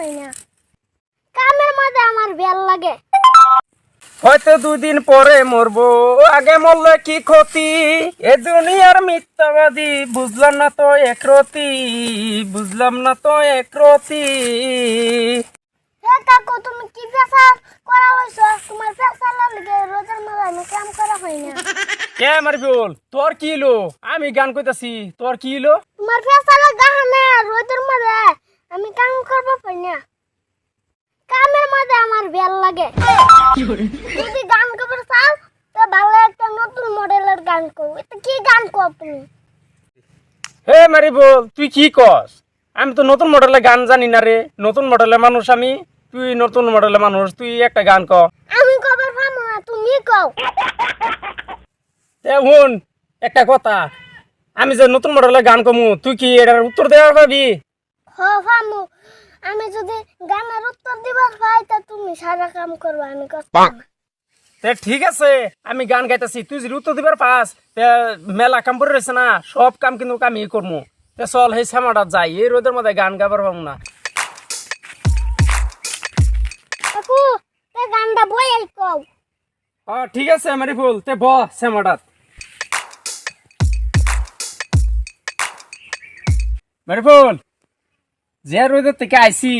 হয় না। কামের আমার বেল লাগে। হয়তো দুদিন পরে মরবো আগে মরলে কি ক্ষতি? এ দুনিয়ার মিথ্যাবাদী বুঝলাম না তো একরতি বুঝলাম না তো একরতি কাকু তুমি কি পেশাল করা হইছো তোমার পেশাল লাগে রোজের আমি কাম করা হয় না। কে তোর কি হলো আমি গান কইতাছি তোর কি হলো তোমার রোজের মধ্যে আমি কাম করব না কামের মধ্যে আমার বেল লাগে। যদি গান করবে চাও তো ভালো একটা নতুন মডেলের গান করব। এটা কি গান কর তুমি হে মারি বল তুই কি কস? আমি তো নতুন মডেলের গান জানি না রে। নতুন মডেলের মানুষ আমি তুই নতুন মডেলের মানুষ তুই একটা গান ক আমি কবার পাবো না তুমি কও। এ শুন একটা কথা। আমি যে নতুন মডেলের গান কমু তুই কি এটার উত্তর দেওয়ার পাবি? হ ফামু আমি যদি গানের উত্তর দিবার পাই তা তুমি সারা কাম করবে আমি কষ্ট তে ঠিক আছে আমি গান গাইতেছি তুই যদি উত্তর দিবার পাস তে মেলা কাম করে রয়েছে না সব কাম কিন্তু আমি করব তে চল সেই শ্যামাটা যাই এই রোদের মধ্যে গান গাবার পাবো না। কাকু তে গানটা বই আই কও। ও ঠিক আছে মারি ফুল তে ব শ্যামাটাত মারি ফুল যে রোদের থেকে আইসি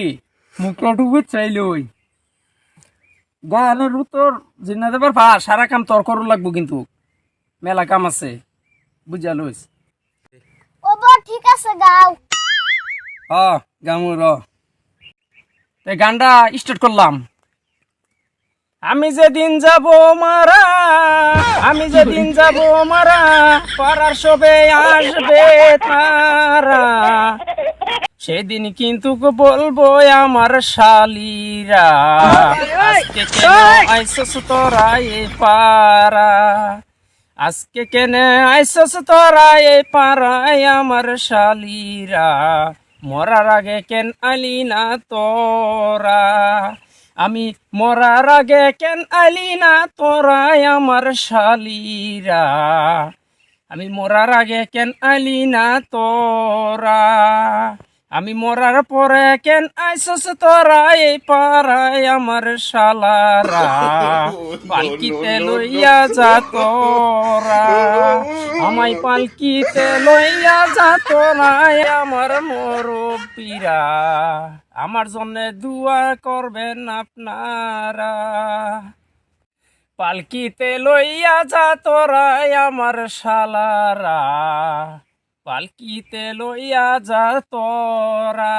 মুখটু চাইলই গানের উত্তর জিনা দেবার পা সারা কাম তোর করু লাগবো কিন্তু। মেলা কাম আছে বুঝা লইস। ও ঠিক আছে গাও। হ গামু র। তে গানটা স্টার্ট করলাম। আমি যেদিন যাব মারা আমি যেদিন যাব মারা পাড়ার সবে আসবে তারা। সেদিন কিন্তু বলব আমার শালিরা। আজকে কেন আইসস তোরা এই পারা আজকে কেন আইসস তোরা এই পাড়ায় আমার শালিরা? মরার আগে কেন আলি না তোরা? আমি মরার আগে কেন আলি না তোরা আমার শালিরা? আমি মরার আগে কেন আলি না তোরা? আমি মরার পরে কেন আইসস তোরা এই পাড়ায় আমার শালারা? পালকিতে লইয়া যা তোরা। আমায় পালকিতে লইয়া যা তোরা আমার মরব্বীরা। আমার জন্য দুয়া করবেন আপনারা। পালকিতে লইয়া যা তোরা আমার শালারা। পালকিতে লইয়া যা তোরা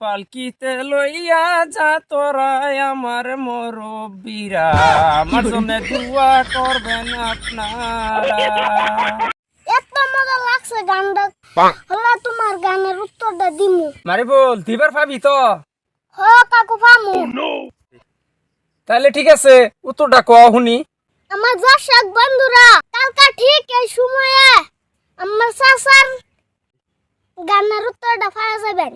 পালকিতে লইয়া যা তোরা আমার মরব্বীরা। আমার জন্য দুয়া করবেন আপনারা। এত মজা লাগছে গানটা। হলে তোমার গানের উত্তরটা দিমু। মারি বল দিবার ভাবি তো? হ কাকু ফামু তাহলে ঠিক আছে উত্তরটা শুনি আমার দর্শক বন্ধুরা কালকা ঠিক এই সময়ে আমার চাচার গানের উত্তরটা পাওয়া যাবেন।